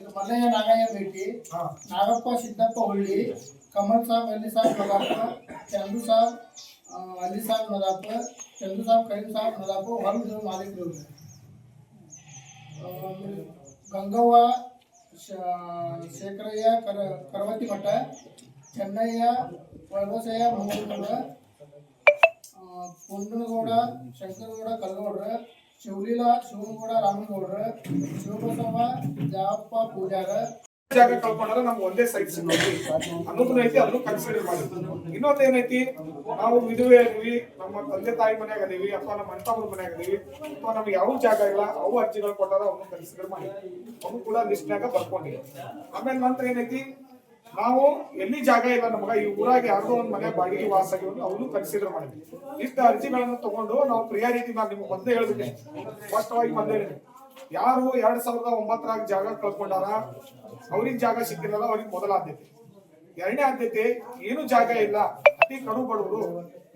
ಮಲ್ಲಯ್ಯ ನಾಗಯ್ಯ ಭೇಟಿ ನಾಗಪ್ಪ ಸಿದ್ದಪ್ಪ ಹುಳ್ಳಿ ಕಮಲ್ ಸಾಬ್ ಅಲಿ ಸಾಬ್ ನದಾಪ ಚಂದು ಸಾಬ್ ಆ, ಅಲಿ ಸಾಬ್ ನದಾಪ ಚಂದು ಸಾಬ್ ಕರೀಂ ಸಾಬ್ ನದಾಪ ಹೊರಗಿದ್ರು ಮಾಲೀಕರು ಇವ್ರು. ಆ, ಗಂಗವ್ವ ಶ- ಶೇಖರಯ್ಯ ಕರ ಕರವತಿ ಮಠ ಚೆನ್ನಯ್ಯ ವರದಸಯ್ಯ ಮಂಗಳಗೌಡ ಪುಂಡನಗೌಡ ಶಂಕರಗೌಡ ಕಲ್ಗೌಡ್ರ ಶಿವಲೀಲಾ ಶಿವನಗೌಡ ರಾಮನಗೌಡ್ರ, ಶಿವಬಸವ ಜಾಪ ಪೂಜಾರ. ಜಾಗ ಕಳ್ಕೊಂಡ್ರೆ ನಮ್ಗೆ ಒಂದೇ ಸೈಟ್ ಸಿಗ್ತೈತಿ. ಅನ್ನೋದನ್ನ ಐತಿ ಅದನ್ನು ಕನ್ಸಿಡರ್ ಮಾಡಿ. ಇನ್ನೊಂದು ಏನೈತಿ, ನಾವು ವಿಧವೆ ಅದೀವಿ ನಮ್ಮ ತಂದೆ ತಾಯಿ ಮನ್ಯಾಗ ಅದೀವಿ, ಅಥವಾ ನಮ್ಮ ಅಣ್ಣ ಮನ್ಯಾಗ ಅದೀವಿ, ಅಥವಾ ನಮ್ಗೆ ಯಾವ ಜಾಗ ಇಲ್ಲ, ಅವು ಅರ್ಜಿಗಳು ಕೊಟ್ಟಾರ ಅವನು ಕನ್ಸಿಡರ್ ಮಾಡಿ. ಅವನು ಕೂಡ ಲಿಸ್ಟ್ನಾಗ ಬರ್ಕೊಂಡಿವಿ ಆಮೇಲೆ ನಂತರ ಏನೈತಿ ನಾವು ಎಲ್ಲಿ ಜಾಗ ಇಲ್ಲ ನಮಗ ಈ ಊರಾಗ ಯಾರ್ದೋ ಒಂದ್ ಮನೆ ಬಾಡಿಗೆ ವಾಸ ಆಗಿರೋದು ಅವನು ಕನ್ಸಿಡರ್ ಮಾಡಿದ್ವಿ. ಇಷ್ಟ ಅರ್ಜಿಗಳನ್ನು ತಗೊಂಡು ನಾವು ಪ್ರಿಯಾರಿಟಿ ನಾನು ನಿಮ್ಗೆ ಮೊದಲೇ ಹೇಳಿದ್ವಿ ಸ್ಪಷ್ಟವಾಗಿ ಮೊದಲೇ ಹೇಳಿದೆ ಯಾರು ಎರಡ್ ಸಾವಿರದ ಒಂಬತ್ತರಾಗ ಜಾಗ ಕಳ್ಕೊಂಡಾರ ಅವ್ರಿಗೆ ಜಾಗ ಸಿಕ್ಕಿರಲ್ಲ ಅವ್ರಿಗೆ ಮೊದಲ ಆದ್ಯತೆ. ಎರಡನೇ ಆದ್ಯತೆ ಏನು ಜಾಗ ಇಲ್ಲ ಅತಿ ಕಡು ಬಡವರು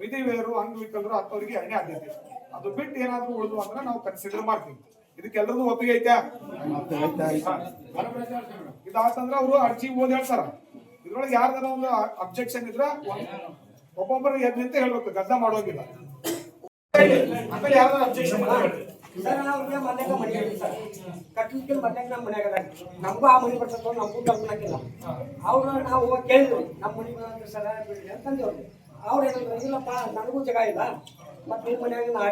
ವಿಧಿವೇರು ಅಂಗವಿಕಲರು ಅಂತವ್ರಿಗೆ ಎರಡನೇ ಆದ್ಯತೆ. ಅದು ಬಿಟ್ಟು ಏನಾದ್ರು ಉಳಿದು ಅಂದ್ರೆ ನಾವು ಕನ್ಸಿಡರ್ ಮಾಡ್ತೀವಿ. ಇದಕ್ಕೆಲ್ಲರಿಗೂ ಒಪ್ಪಿಗೆ ಐತಾ ಇದಾತಂದ್ರ ಅವರು ಅರ್ಜಿ ಓದ್ ಹೇಳ್ತಾರ. ಇದ್ರೊಳಗೆ ಯಾರ್ದಾರ ಒಂದು ಅಬ್ಜೆಕ್ಷನ್ ಇದ್ರ ಒಬ್ಬೊಬ್ಬರು ಎದ್ ನಿಂತ ಹೇಳ್ಬೇಕು, ಗದ್ದ ಮಾಡೋಂಗಿಲ್ಲ. ಆಮೇಲೆ ಯಾರ್ದಾರ ಅಬ್ಜೆಕ್ಷನ್ ಸರ್ ಇಲ್ಲೇ ಮನ್ಯಾಗ ಮನೆ ಸರ್. ಕಟ್ಲಿಕ್ಕೆ ಮನ್ಯಾಗ ನಮ್ಮ ಮನ್ಯಾಗ ನಮಗೂ ಆ ಮನೆ ಬರ್ತದ ನಮಗೂ ಕಲ್ಪನಾಕಿಲ್ಲ ಅವರು ನಾವು ಕೇಳಿದ್ವಿ. ನಮ್ಮ ಮನೆ ಬರ್ತದೆ ಸರ್ ಬಿಡ್ರಿ ಅಂತಂದೇವ್ರಿ. ಅವ್ರು ಏನಂದ್ರೆ, ಇಲ್ಲಪ್ಪ, ನನಗೂ ಜಗ ಇಲ್ಲ. ಮತ್ತೆ ನಿಮ್ಮ ಮನ್ಯಾಗ ನಾ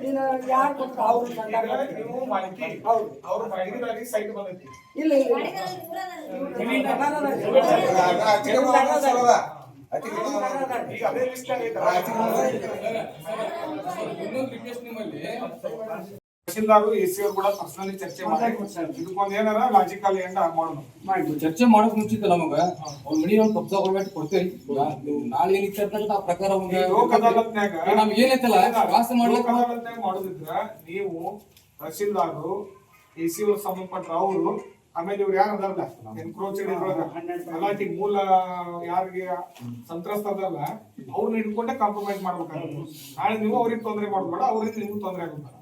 ನೀನು ಯಾರು ಕೊಟ್ಟು ಅವ್ರು ಈಗ ನೀವು ಮಾಹಿತಿ ಹೌದು. ಅವ್ರ ಸೈಟ್ ಬಂದೈತಿ ಇಲ್ಲ ಇಲ್ಲ ಇಲ್ಲ ನಾನು ಅದಾನಿ. ಈಗ ಅದೇ ಲಿಸ್ಟ್ ತಹಶೀಲ್ದಾರು ಎ ಎಸಿ ಅವ್ರು ಕೂಡ ಪರ್ಸನಲಿ ಚರ್ಚೆ ಮಾಡಿ. ಇದಕ್ಕೊಂದ್ ಏನಾರ ಲಾಜಿಕಲ್ ಎಂಡ್ ಮಾಡೋಣ. ಚರ್ಚೆ ಮಾಡಕ್ ಮುಂಚಿತ ನಮಗ ಅವ್ರ ಮನಿ ಒಂದು ಕಬ್ಜಾ ಗೌರ್ಮೆಂಟ್ ಕೊಡ್ತೇವೆ ನೀವು ನಾಳೆ ಏನ್ ಅಂತ ಆ ಪ್ರಕಾರ ಒಂದು ಲೋಕ್ ಅದಾಲತ್ನ್ಯಾಗ ನಮ್ಗೆ ಏನೈತಲ್ಲ ವಾಸ ಲೋಕ್ ಮಾಡ್ಲಿಕ್ಕೆ ಅದಾಲತ್ನ್ಯಾಗ ಮಾಡೋದಿದ್ರ ನೀವು ತಹಸೀಲ್ದಾರು ಎಸಿ ಅವ್ರು ಸಂಬಂಧಪಟ್ಟ ಅವರು ಆಮೇಲೆ ಇವ್ರು ಯಾರು ಅದಲ್ಲ ಇದ್ರೊಳಗ. ಗಲಾಟಿ ಮೂಲ ಯಾರಿಗೆ ಸಂತ್ರಸ್ತ ಅದಲ್ಲ ಅವ್ರನ್ನ ಹಿಡ್ಕೊಂಡೆ ಕಾಂಪ್ರಮೈಸ್ ಮಾಡ್ಬೇಕಾಗುತ್ತೆ. ನಾಳೆ ನೀವು ಅವ್ರಿಗೆ ತೊಂದರೆ ಮಾಡ್ಬೇಡ ಅವ್ರಿಗೆ ನಿಮ್ಗೆ ತೊಂದರೆ ಆಗುತ್ತೆ.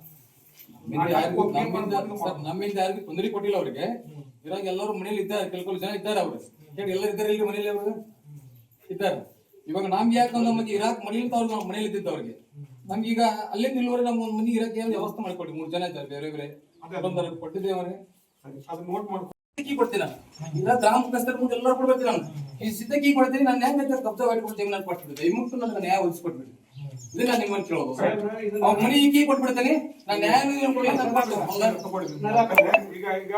ನಮ್ಮಿಂದ ಯಾರಿಗೂ ತೊಂದರೆ ಕೊಟ್ಟಿಲ್ಲ ಅವ್ರಿಗೆ. ಇವಾಗ ಎಲ್ಲರೂ ಮನೇಲಿ ಇದ್ದಾರೆ ಕೆಲವು ಜನ ಇದ್ದಾರೆ ಅವ್ರು. ಹೇಳಿ ಎಲ್ಲರೂ ಇದ್ದಾರೆ ಇಲ್ಲಿ ಮನೇಲಿ ಅವರು? ಇದ್ದಾರೆ. ಇವಾಗ ನಮ್ಗೆ ಯಾಕೆ ನಮಗೆ ಇರಾಕ್ ಮನೇಲಿ ಅವ್ರು ನಾವು ಮನೇಲಿ ಇದ್ದಿದ್ದು ಅವ್ರಿಗೆ. ನಮ್ಗೆ ಈಗ ಅಲ್ಲೇ ನಿಲ್ಲುವರೆ ನಮ್ಮ ಒಂದು ಮನೆ ಇರಕ್ಕೆ ಏನು ವ್ಯವಸ್ಥೆ ಮಾಡಿಕೊಡಿ ಮೂರು ಜನ ಇದ್ದಾರೆ ಬೇರೆ ಬೇರೆ. ಬಂದವ್ರಿಗೆ ಕೊಟ್ಟಿದ್ದೇವೆ ಅವ್ರಿಗೆ ಅದು ನೋಟ್ ಮಾಡ್ಕೊ ಕೊಡ್ತೀನಿ ಇಲ್ಲ ಗ್ರಾಮ ಮುಂದೆ ಎಲ್ಲರೂ ಕೊಡ್ಬೇಕು ನಾನು. ಈ ಸಿದ್ಧ ಕೀ ಕೊಡ್ತೀನಿ ನಾನು ನ್ಯಾಯ ಕಬ್ಜಾ ಮಾಡಿಕೊಡ್ತೀನಿ ನಾನು ಕೊಟ್ಬಿಡ್ತೀನಿ ದಯವಿಟ್ಟು ನನಗೆ ನ್ಯಾಯ ಒಲಿಸ್ಕೊಟ್ಬಿಡಿ ಇದು ನಾನು ನಿಮ್ಮನ್ನು ಕೇಳೋದು. ಅವ್ರ ಈ ಕೀ ಕೊಟ್ಬಿಡ್ತೇನೆ. ನಾನು ನ್ಯಾಯ ಕೊಡಿ. ಹೌದಾ? ಈಗ ಈಗ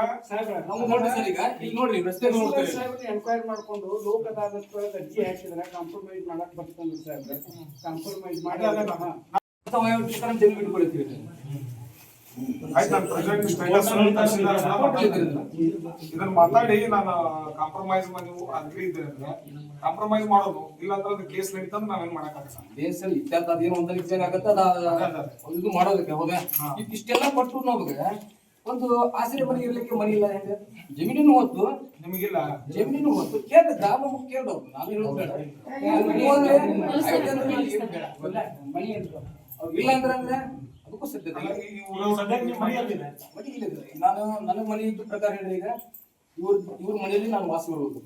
ನಾವು ನೋಡ್ರಿ ಸರ್ ಈಗ ಈಗ ನೋಡ್ರಿ ರಸ್ತೆ ನೋಡ್ತೀರಿ ಎನ್ಕ್ವೈರಿ ಮಾಡ್ಕೊಂಡು ಲೋಕ ಅದಾಲತ್ ಒಳಗೆ ಅರ್ಜಿ ಹಾಕಿದ್ರೆ ಕಾಂಪ್ರಮೈಸ್ ಮಾಡಕ್ ಬರ್ತಂದ್ರೆ ಸಾಹೇಬ್ರೆ. ಕಾಂಪ್ರಮೈಸ್ ಮಾಡಿ. ಚಿಕನ್ ಬಿಟ್ಕೊಳ್ತೀವಿ ಆಯ್ತು ನಾನು ಪ್ರೆಸಿಡೆಂಟ್ ಸ್ಟೇಟಸ್. ಇದನ್ನ ಮಾತಾಡಿ ನಾನು ಕಾಂಪ್ರಮೈಸ್ ನೀವು ಅಗ್ರಿ ಇದ್ರೆ ಕಾಂಪ್ರಮೈಸ್ ಮಾಡೋದು ಇಲ್ಲಾಂದ್ರೆ ಅದು ಕೇಸ್ ನಡೀತಂದ್ರೆ ನಾವೇನ್ ಮಾಡಕ್ಕಾಗಲ್ಲ ದೇಶದಲ್ಲಿ ಇತ್ಯರ್ಥ ಅದೇನು ಒಂದ್ ನಿಮಿಷ ಏನಾಗತ್ತೆ ಅದ ಇದು ಮಾಡೋದಕ್ಕೆ ಹೋಗೆ ಇಷ್ಟೆಲ್ಲ ಕೊಟ್ಟು ನಮಗೆ ಒಂದು ಆಸರೆ ಮನೆ ಇರ್ಲಿಕ್ಕೆ ಮನೆ ಇಲ್ಲ ಹೆಂಗ? ಜಮೀನಿನ ಹೊತ್ತು ನಿಮಗಿಲ್ಲ? ಜಮೀನಿನ ಹೊತ್ತು ಕೇಳ ಗ್ರಾಮ ಮುಖ್ಯ ಕೇಳ್ದವ್ರು. ನಾನು ಹೇಳೋದು ಬೇಡ ಅಂದ್ರೆ ಅಂದ್ರೆ ಇಲ್ಲ ಅಂದ್ರೆ ಅಂದ್ರೆ ಮನೆ ಎಲ್ಲಿದೆ? ನಾನು ನನಗೆ ಮನೆ ಇದ್ದ ಪ್ರಕಾರ ಹೇಳಿದ್ರೆ ಈಗ ಇವ್ರ ಇವ್ರ ಮನೆಯಲ್ಲಿ ನಾನು ವಾಸ ಮಾಡ್ಬೋದು.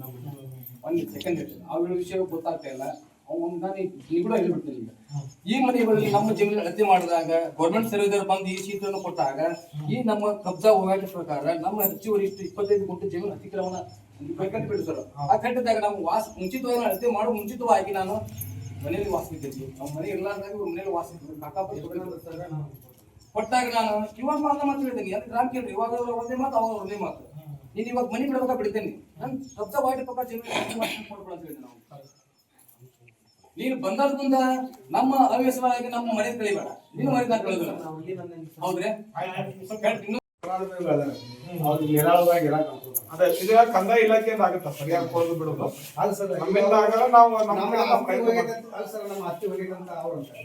ಒಂದು ಸೆಕೆಂಡ್ ಅವ್ರ ವಿಷಯ ಗೊತ್ತಾಗ್ತಾ ಇಲ್ಲ. ಅವ್ನು ನಾನು ಈ ಕೂಡ ಹೇಳ್ಬಿಡ್ತೀನಿ ಈಗ. ಈ ಮನೆಗಳಲ್ಲಿ ನಮ್ಮ ಜಮೀನು ಅಳತೆ ಮಾಡಿದಾಗ ಗೌರ್ಮೆಂಟ್ ಸರ್ವೇದರ್ ಬಂದು ಈ ಶೀತವನ್ನು ಕೊಟ್ಟಾಗ ಈ ನಮ್ಮ ಕಬ್ಜಾ ಹೋರಾಟ ಪ್ರಕಾರ ನಮ್ಮ ಹೆಚ್ಚುವರಿ ಇಷ್ಟು ಇಪ್ಪತ್ತೈದು ಗುಂಟೆ ಜಮೀನು ಅತಿಕ್ರಮಣ ಬಿಡಿಸರು ಆ ಕಟ್ಟಿದಾಗ ನಾವು ವಾಸ ಮುಂಚಿತವಾಗಿ ಅಳತೆ ಮಾಡೋ ಮುಂಚಿತವಾಗಿ ನಾನು ಮನೆಯಲ್ಲಿ ವಾಸಿಸಿದ್ದೆ ನಮ್ಮ ಮನೆ ಇಲ್ಲ ಅಂದಾಗ ಇವ್ರ ವಾಸ ವಾಸಿಸಿದ್ರು ಕಾಕಾಪುರ ಕೊಟ್ಟಾಗ ನಾನು ಇವಾಗ ಮಾತ್ರ ಮಾತು ಹೇಳ್ತೀನಿ. ಯಾಕೆ ಗ್ರಾಮ ಕೇಳ್ರಿ? ಇವಾಗ ಒಂದೇ ಮಾತು ಅವಾಗ ಒಂದೇ ಮಾತು. ನೀನು ಇವಾಗ ಮನಿ ಬಿಡಬೇಕಾ ಬಿಡ್ತೇನೆ. ನನ್ ವಾಯ್ಟ್ ಪಕ್ಕ ಕೊಡ್ಬಿಡ ಅಂತ ಹೇಳಿದೆ ನಾವು ನೀನು ಬಂದಾದ ಮುಂದ ನಮ್ಮ ಅವ್ಯಸವಾಗಿ ನಮ್ಮ ಮನೆ ಕಳಿಬೇಡ. ನೀನು ಮನೆ ಕಳೆದಿಲ್ಲ ಹೌದ್ರಿ? ಅದೇ ಇದು ಕಂದಾಯ ಇಲಾಖೆ ಆಗುತ್ತಾ? ಸರಿಯಾಗಿ ಕೊಡೋದು ಬಿಡೋದು? ನಮ್ಮಿಂದ ಆಗಲ್ಲ ನಾವು ನಮ್ಮ ನಾವು ಮಾಡ್ತೀವಿ. ನಮ್ಮ ಅತ್ತಿ ಹೋಗಿದಂತ ಅವ್ರು ಅಂತಾರೆ.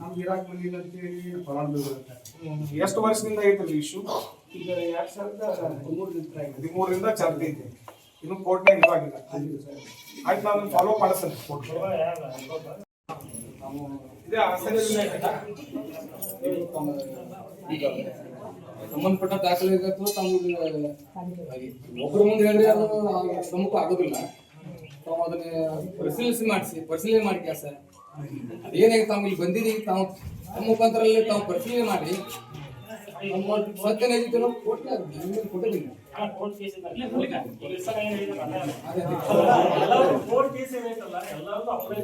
ನಮ್ಗೆ ಇರಾಕ್ ಬಂದಿಲ್ಲ ಅಂತಾರೆ ಹ್ಮ್. ಎಷ್ಟು ವರ್ಷದಿಂದ ಐತ್ರಿ ಇಶ್ಯೂ ಈಗ ಎರಡ್ ಸಾವಿರದ ಹದಿಮೂರರಿಂದ. ಹದಿಮೂರರಿಂದ ಚಾಲ್ತಿ ಐತೆ ಇನ್ನು ಕೋರ್ಟ್ನಾಗ ಇದಾಗಿಲ್ಲ ಆಯ್ತು ನಾನು ಫಾಲೋ ಮಾಡಿಸ್ತೇನೆ ಕೋರ್ಟ್ ಇದೇ ಆಸರೆ ಸಂಬಂಧಪಟ್ಟ ದಾಖಲೆಗಳು ತಾವು ಒಬ್ಬರ ಮುಂದೆ ಹೇಳಿದ್ರೆ ಅದು ಸಮ್ಮುಖ ಆಗೋದಿಲ್ಲ. ತಾವು ಅದನ್ನ ಪರಿಶೀಲಿಸಿ ಮಾಡಿಸಿ ಪರಿಶೀಲನೆ ಮಾಡಿ ಕೆಲಸ. ಅದೇನಾಗಿ ತಾವು ಇಲ್ಲಿ ಬಂದಿದ್ದೀವಿ ತಾವು ತಮ್ಮ ಮುಖಾಂತರಲ್ಲಿ ತಾವು ಪರಿಶೀಲನೆ ಮಾಡಿ. ನಮ್ಮ ಕೊಟ್ಟಿದ್ದೀನಿ. ಕೋರ್ಟ್ ಕೇಸ್ ಏನೈತಲ್ಲ ಎಲ್ಲರೂ ಅಪ್ಲೈ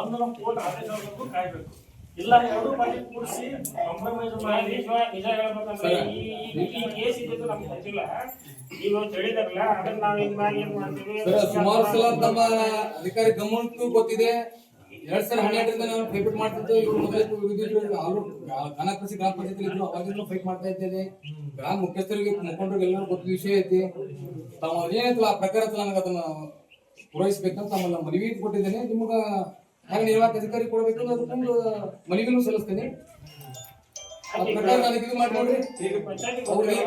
ಒಂದು ನಮ್ಮ ಕೋರ್ಟ್ ಆದೇಶ ಕಾಯ್ಬೇಕು. ಇಲ್ಲ ಎರಡು ಕೂಡಿಸಿ ಕಾಂಪ್ರಮೈಸ್ ಮಾಡಿ ನಿಜ ಹೇಳ್ಬೇಕಂದ್ರೆ ಈ ಈ ಕೇಸ್ ನಮ್ಗೆ ಗೊತ್ತಿಲ್ಲ. ನೀವು ತಿಳಿದಾರಲ್ಲ ಅದನ್ನ ನಾವ್ ಹಿಂಗಾಗಿ ಏನ್ ಮಾಡ್ತೀವಿ. ಸರ್ ಸುಮಾರು ಸಲ ತಮ್ಮ ಅಧಿಕಾರಿ ಗಮನಕ್ಕೂ ಗೊತ್ತಿದೆ. ಎರಡ್ ಸಾವಿರ ಹನ್ನೆರಡರಿಂದ ನಾನು ಫೈಟ್ ಮಾಡ್ತಿದ್ದೆ ಇವರು ಮೊದಲು ವಿರುದ್ಧ ಅವರು ಘನ ಕೃಷಿ ಗ್ರಾಮ ಪಂಚಾಯತ್ ಇದ್ರು. ಅವಾಗಿಂದ ಫೈಟ್ ಮಾಡ್ತಾ ಇದ್ದೇನೆ. ಗ್ರಾಮ ಮುಖ್ಯಸ್ಥರಿಗೆ ಮುಖಂಡರಿಗೆ ಎಲ್ಲರೂ ಗೊತ್ತ ವಿಷಯ ಐತಿ. ತಾವು ಅದೇನೈತಲ್ಲ ಆ ಪ್ರಕಾರ ನನಗೆ ಅದನ್ನ ಪೂರೈಸಬೇಕಂತ ತಮ್ಮನ್ನ ಮನವಿ ಕೊಟ್ಟಿದ್ದೇನೆ. ನಿಮಗ ಕಾರ್ಯನಿರ್ವಾಹಕ ಅಧಿಕಾರಿ ಕೊಡಬೇಕು ಅದಕ್ಕೊಂದು ಮನವಿನೂ ಸಲ್ಲಿಸ್ತೇನೆ. ಗೌರ್ಮೆಂಟ್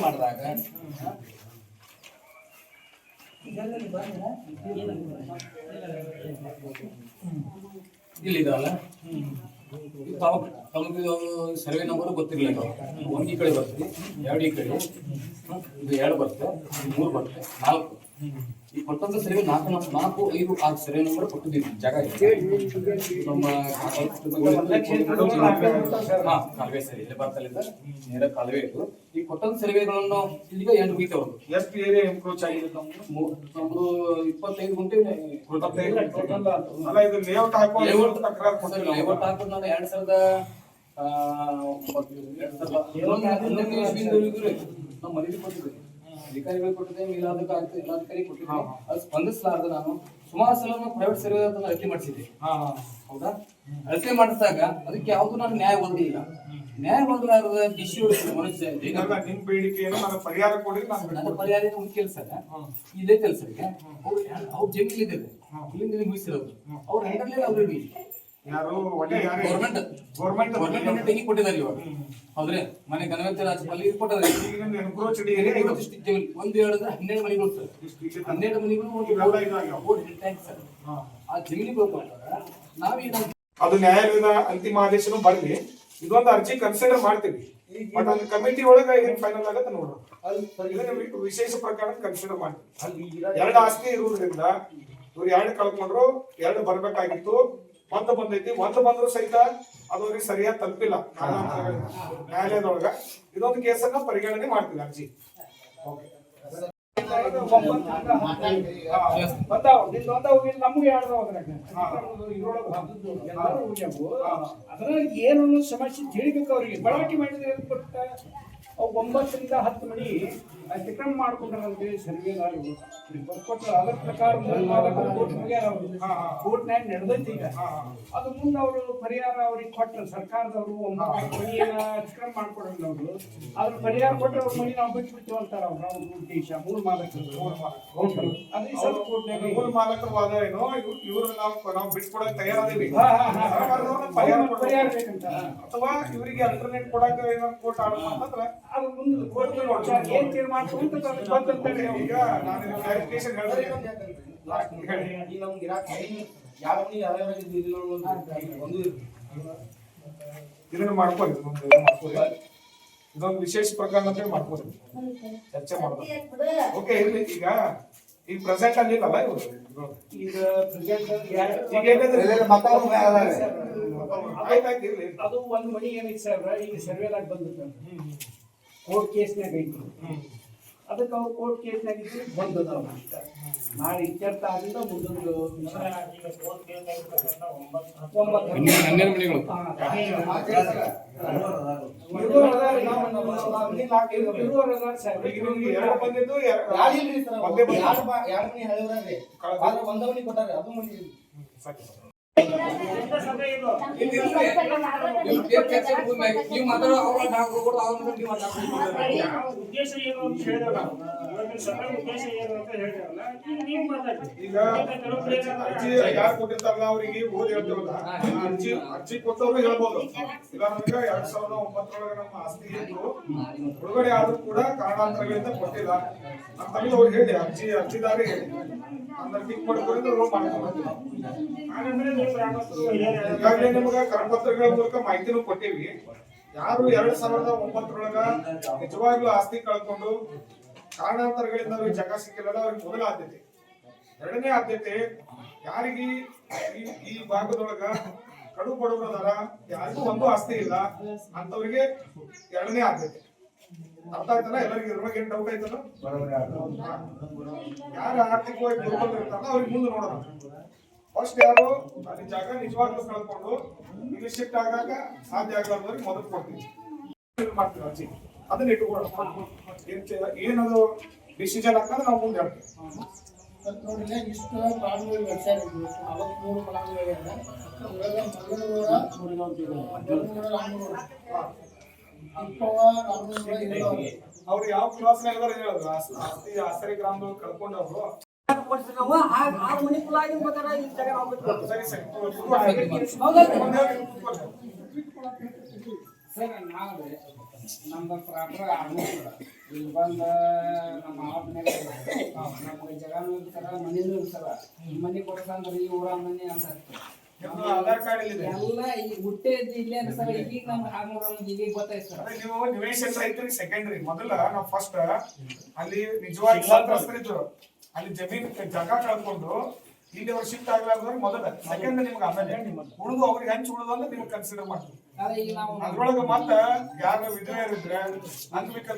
ಮಾಡಿದಾಗ ಇಲ್ಲಿದಾವಲ್ಲ ಸರ್ವೆ ನಂಬರ್ ಗೊತ್ತಿರಲಿಲ್ಲ ಒಂದು ಈ ಕಡೆ ಬರ್ತೀವಿ, ಎರಡು ಈ ಕಡೆ. ಇದು ಎರಡು ಬರುತ್ತೆ ಇದು ಮೂರು ಬರುತ್ತೆ ನಾಲ್ಕು. ಈ ಕೊಟ್ಟಂತ ಸರ್ವೆ ನಾಲ್ಕು ನಮ್- ನಾಲ್ಕು ಐದು ಆರು ನಂಬರ್ ಕೊಟ್ಟಿದ್ದೀವಿ. ಜಾಗ. ನಮ್ಮ ಹಾ ಕಾಲುವೆ ಸರಿ ಇಲ್ಲಿ ನೇರ ಕಾಲುವೆ ಇದು. ಈ ಕೊಟ್ಟಂತ ಸರ್ವೆಗಳನ್ನು ಈಗ ಎಂಟು ಅವರು ಎಷ್ಟು ಏರಿಯಾ ಎಂಕ್ರೋಚ್ ಆಗಿದೆ ನಮ್ದು ಇಪ್ಪತ್ತೈದು ಗುಂಟೆ ಲೇಔಟ್ ಹಾಕೋ ನಾನು ಎರಡ್ ಸಾವಿರದ ನಮ್ಮ ಒಂಬತ್ತು, ಎರಡ್ ಸಾವಿರದ ಹನ್ನೊಂದು ಹನ್ನೊಂದನೇ ಇಸ್ವಿಯಿಂದ ನಮ್ಮ ನಾವು ಮನವಿ ಕೊಟ್ಟಿದ್ದೆ ಅಧಿಕಾರಿಗಳು ಕೊಟ್ಟಿದ್ದೆ ಮೇಲಾಧಿಕ ಆಗ್ತದೆ ಎಲ್ಲ ಅಧಿಕಾರಿ ಕೊಟ್ಟಿದ್ದೆ ಅದು ಸ್ಪಂದಿಸಲಾರ್ದ ನಾನು ಸುಮಾರು ಸಲ ನಾನು ಪ್ರೈವೇಟ್ ಸರ್ವೆ ಅಂತ ಅಳತೆ ಮಾಡಿಸಿದ್ದೆ. ಹೌದಾ? ಅಳತೆ ಮಾಡಿಸಿದಾಗ ಅದಕ್ಕೆ ಯಾವ್ದು ನಾನು ನ್ಯಾಯ ಹೊಂದಿಲ್ಲ. ನ್ಯಾಯ ಹೊಂದಲಾರದ ಡಿ ಸಿ ಮನುಷ್ಯ ಇದೆಲ್ಲ ನಿಮ್ ಬೇಡಿಕೆಯನ್ನು ನಾನು ಪರಿಹಾರ ಕೊಡಿ ನಾನು. ಪರಿಹಾರ ಒಂದು ಕೆಲಸ ಇದೇ ಕೆಲಸಕ್ಕೆ ಅವ್ರು ಅವ್ರ ಜಮೀನು ಇದೆ ಇಲ್ಲಿಂದ ಇಲ್ಲಿ ಮುಗಿಸಿರೋದು ಅವ್ರ ಹ್ಯಾಂಡಲ್ ಅವ್ರು ಯಾರು ಗೌರ್ಮೆಂಟ್ ಕೊಟ್ಟಿದ್ದಾರೆ ಇವಾಗ. ಹೌದ್ರೆ? ಮನೆ ಗಣಪತಿ ಕೊಟ್ಟಿದ್ದಾರೆ. ಒಂದು ಹೇಳಿದ್ರೆ ಹನ್ನೆರಡು ಮನೆಗಳು ಸರ್ ಹನ್ನೆರಡು ಮನೆಗಳು ಸರ್ ಆ ಜಮೀನಿಗೆ ಹೋಗ್ಕೊಂಡಾಗ ನಾವೇನ ಅದು ನ್ಯಾಯಾಲಯದ ಅಂತಿಮ ಆದೇಶನು ಬರ್ಲಿ. ಇದೊಂದು ಅರ್ಜಿ ಕನ್ಸಿಡರ್ ಮಾಡ್ತೀವಿ. ಬಟ್ ಒಂದು ಕಮಿಟಿ ಒಳಗೆ ಏನ್ ಫೈನಲ್ ಆಗತ್ತೆ ನೋಡೋಣ ವಿಶೇಷ ಪ್ರಕರಣ ಕನ್ಸಿಡರ್ ಮಾಡ್ತೀವಿ. ಎರಡು ಆಸ್ತಿ ಇರುವುದರಿಂದ ಇವ್ರು ಎರಡು ಕಳ್ಕೊಂಡ್ರು ಎರಡು ಬರ್ಬೇಕಾಗಿತ್ತು. ಒಂದು ಬಂದೈತಿ, ಒಂದ್ ಬಂದ್ರು ಸಹಿತ ಅದು ಅವ್ರಿಗೆ ಸರಿಯಾಗಿ ತಲುಪಿಲ್ಲ. ನ್ಯಾಯಾಲಯದೊಳಗ. ಇದೊಂದು ಕೇಸನ್ನ ಪರಿಗಣನೆ ಮಾಡ್ತೀವಿ ಅರ್ಜಿ. ಅದ್ರಾಗ ಏನು ಅನ್ನೋ ಸಮಸ್ಯೆ ತಿಳಿಬೇಕು ಅವ್ರಿಗೆ. ಬಳಕೆ ಮಾಡಿದ್ರೆ ಅವು ಒಂಬತ್ತರಿಂದ ಹತ್ತು ಮಣಿ ಅತಿಕ್ರಮ ಮಾಡ್ಕೊಂಡ್ರಂತೇಳಿ ಸರ್ವೆದಾರರು ಬರ್ಕೊಟ್ಟ ಅದ್ರ ಪ್ರಕಾರ ಕೋರ್ಟ್ ಹೋಗ್ಯಾರ ಅವರು ಕೋರ್ಟ್ನಾಗ ನಡೆದೈತಿ ಈಗ. ಅದು ಮುಂದೆ ಅವರು ಪರಿಹಾರ ಅವ್ರಿಗೆ ಕೊಟ್ಟರು ಸರ್ಕಾರದವರು ಒಂಬತ್ತು ಮನಿಯ ಅತಿಕ್ರಮ ಮಾಡ್ಕೊಡಲ್ಲ ಅವರು ಅದ್ರ ಪರಿಹಾರ ಕೊಟ್ಟರೆ ಅವ್ರ ಮನಿ ನಾವು ಬಿಟ್ಬಿಡ್ತೀವಿ ಅಂತಾರೆ ಅವ್ರು. ಅವ್ರ ಉದ್ದೇಶ ಮೂರು ಮಾಲಕರು ಅದೇ ಸ್ವಲ್ಪ ಕೋರ್ಟ್ನಾಗ ಮೂಲ ಮಾಲಕರು ವಾದ ಏನೋ? ಇವರು ನಾವು ನಾವು ಬಿಟ್ಕೊಡಕ್ ತಯಾರಾದೀವಿ ಪರಿಹಾರ ಬೇಕಂತ. ಅಥವಾ ಇವರಿಗೆ ಅಲ್ಟರ್ನೇಟ್ ಕೊಡಕ್ಕೆ ಏನೋ ಕೋರ್ಟ್ ಆಡೋದು ಅಂತಂದ್ರೆ ಅದು ಮುಂದೆ ಏನು ತೀರ್ಮಾನ ತಗೊಂತ. ಈಗ ನಾನು ಕ್ಲಾರಿಫಿಕೇಶನ್ ಹೇಳಿದ್ರೆ ಹೇಳಿ. ಈ ನಮ್ಗೆ ಇರಾಕ್ ಒಂದು ಇದನ್ನ ಮಾಡ್ಕೊಳ್ಳಿ ಇದೊಂದು ಇದನ್ನ ಮಾಡ್ಕೊಳ್ಳಿ. ಇದೊಂದು ವಿಶೇಷ ಪ್ರಕರಣ ಅಂತ ಹೇಳಿ ಚರ್ಚೆ ಮಾಡೋದು. ಓಕೆ ಇರ್ಲಿ. ಈಗ ಈಗ ಪ್ರೆಸೆಂಟ್ ಅಲ್ಲಿ ಇಲ್ಲಲ್ಲ ಇವರು? ಈಗ ಪ್ರೆಸೆಂಟ್ ಈಗ ಆಯ್ತಾಯ್ತು ಇರ್ಲಿ ಅದು ಒಂದು ಮನಿ ಏನಿತ್ತು ಸರ್ ಈಗ ಸರ್ವೇಲಾಗಿ ಬಂದಿತ್ತು. ಕೋರ್ಟ್ ಕೇಸ್ನಾಗ ಐತಿ ಅದಕ್ಕೆ ಅವ್ರು ಕೋರ್ಟ್ ಕೇಸ್ನಾಗ ಇದ್ದು ಬಂದದ ನಾಳೆ ಇತ್ಯರ್ಥ ಆಗಿಂದ ಮುಂದೊಂದು ಒಂಬತ್ತು ಒಂಬತ್ತು ಹನ್ನೆರಡು ಹನ್ನೆರಡು ಮನೆಗಳು ಇರುವವರು ಅದಾರ, ನಾವು ನಮ್ಮ- ನಮ್ಮ ಮನೆ ನಾಲ್ಕು ಇರು- ಇರುವವರು ಅದಾರ ಸರ್. ಈಗ ನಿಮ್ಗೆ ಎರಡು ಬಂದಿದ್ದು ಎರಡು- ಯಾರು ಸರ್ ಒಂದೇ ಬಂದಿದ್ದು. ಎರಡು ಬಾ ಎರಡು ಮನಿ ಹೇಳಿದ್ರಿ ಆದ್ರೆ ಒಂದ ಮನಿ ಕೊಟ್ಟಾರೆ ಅದು ಮನಿ ನೀವು ಮಾತಾಡೋ ಅವ್ರ ನಾವು ಉದ್ದೇಶ ಏನು ಅಂತ ಹೇಳಿದ್ರೆ ಈಗ ಯಾರು ಅವರಿಗೆ, ಓದಿ ಅರ್ಜಿ ಅರ್ಜಿ ಕೊಟ್ಟವ್ರು ಹೇಳ್ಬೋದು. ಇಲ್ಲ ಎರಡ್ ಸಾವಿರದ ಒಂಬತ್ತರೊಳಗೆ ನಮ್ಮ ಆಸ್ತಿ ಇತ್ತು. ಬಿಡುಗಡೆ ಆದ್ರೂ ಕೂಡ ಕಾರಣಾಂತರಗಳಿಂದ ಕೊಟ್ಟಿಲ್ಲ. ಅಂತ ಅವ್ರು ಹೇಳಿ, ಅರ್ಜಿ ಅರ್ಜಿದಾರ ಹೇಳಿ. ಈಗಾಗಲೇ ನಿಮ್ಗೆ ಕರಪತ್ರಗಳ ಮೂಲಕ ಮಾಹಿತಿನೂ ಕೊಟ್ಟಿವಿ. ಯಾರು ಎರಡ್ ಸಾವಿರದ ಒಂಬತ್ತರೊಳಗ ನಿಜವಾಗ್ಲೂ ಆಸ್ತಿ ಕಳ್ಕೊಂಡು ಕಾರಣಾಂತರಗಳಿಂದ ಅವ್ರಿಗೆ ಜಾಗ ಸಿಕ್ಕಿಲ್ಲ ಅವ್ರಿಗೆ ಮೊದಲ ಆದ್ಯತೆ. ಎರಡನೇ ಆದ್ಯತೆ, ಯಾರಿಗೆ ಈ ಭಾಗದೊಳಗ ಕಡು ಬಡವರು ಯಾರಿಗೂ ಒಂದು ಆಸ್ತಿ ಇಲ್ಲ ಅಂತವ್ರಿಗೆ ಎರಡನೇ ಆದ್ಯತೆ. ಅರ್ಥ ಆಯ್ತಲ್ಲ? ಎಲ್ಲರಿಗೂ ಇದ್ರ ಬಗ್ಗೆ ಏನ್ ಡೌಟ್ ಆಯ್ತಲ್ಲ? ಯಾರು ಆರ್ಥಿಕವಾಗಿ ದುರ್ಬಲ ಇರ್ತಾರ ಅವ್ರಿಗೆ ಮುಂದೆ ನೋಡೋಣ. ಫಸ್ಟ್ ಯಾರು? ಅಲ್ಲಿ ಜಾಗ ನಿಜವಾಗ್ಲೂ ಕಳ್ಕೊಂಡು ಇಲ್ಲಿ ಶಿಫ್ಟ್ ಆಗಾಗ ಸಾಧ್ಯ ಆಗ್ಲಾರ್ದವ್ರಿಗೆ ಮೊದಲು ಕೊಡ್ತೀವಿ ಮಾಡ್ತೀವಿ ಅದನ್ನ ಇಟ್ಕೊಳ್ಳೋಣ. ಏನದು ಡಿಸಿಷನ್ ಹಾಕಂದ್ರೆ ನಾವು ಮುಂದೆ ಇಷ್ಟು ಇರೋರು ಅವ್ರು ಯಾವ ಕ್ಲಾಸ್ ಹೇಳಿದ್ರು ಆಸ್- ಆಸ್ತಿ ಆಸರೆ ಗ್ರಾಮದವ್ರು ಕಳ್ಕೊಂಡವ್ರು. ಸರಿ ಸರಿ. ಸರ್ ನಾವು ನಮ್ದು ಪ್ರಾಪರ್ ಆರ್ಮೂರ್ ಇಲ್ಲಿ ಬಂದ ನಮ್ಮ ಮನೆಗೆ ನಮ್ಗೆ ಜಗನೂ ಇರ್ತಾರ ಮನೇನು ಇರ್ತಾರ ಮನೆ ಕೊಡ್ಸಂದ್ರ ಈ ಊರ ಮನೆ ಅಂತ ಆಧಾರ್ ಕಾರ್ಡ್ ಎಲ್ಲಿದೆ ಎಲ್ಲ ಈ ಹುಟ್ಟೆ ಇಲ್ಲೇ ಅಂತ ಸರ್ ಈಗ ನಮ್ ಆರ್ಮೂರ್ ಈಗ ಗೊತ್ತಾಯ್ತು ಸರ್. ನೀವು ನಿವೇಶನ ರೈತರಿಗೆ ಸೆಕೆಂಡ್ರಿ ಮೊದಲ ನಾವು ಫಸ್ಟ್ ಅಲ್ಲಿ ನಿಜವಾಗಿ ಸಂತ್ರಸ್ತರಿದ್ರು. ಅಲ್ಲಿ ಜಮೀನ್ ಜಾಗ ಕಳ್ಕೊಂಡು ಇಲ್ಲಿ ಅವ್ರು ಶಿಫ್ಟ್ ಆಗ್ಲಾರ್ದ್ರೆ ಮೊದಲ ಸೆಕೆಂಡ್ ನಿಮ್ಗೆ ಆಮೇಲೆ. ಉಳಿದು ಅವ್ರಿಗೆ ಹಂಚ್ ಉಳಿದು ಅಂದ್ರೆ ನಿಮ್ಗೆ ಕನ್ಸಿಡರ್ ಮಾಡ್ತೀವಿ ಅದ್ರೊಳಗೆ ಮತ್ತ ಯಾರು ವಿಧವೆಯರಿದ್ರೆ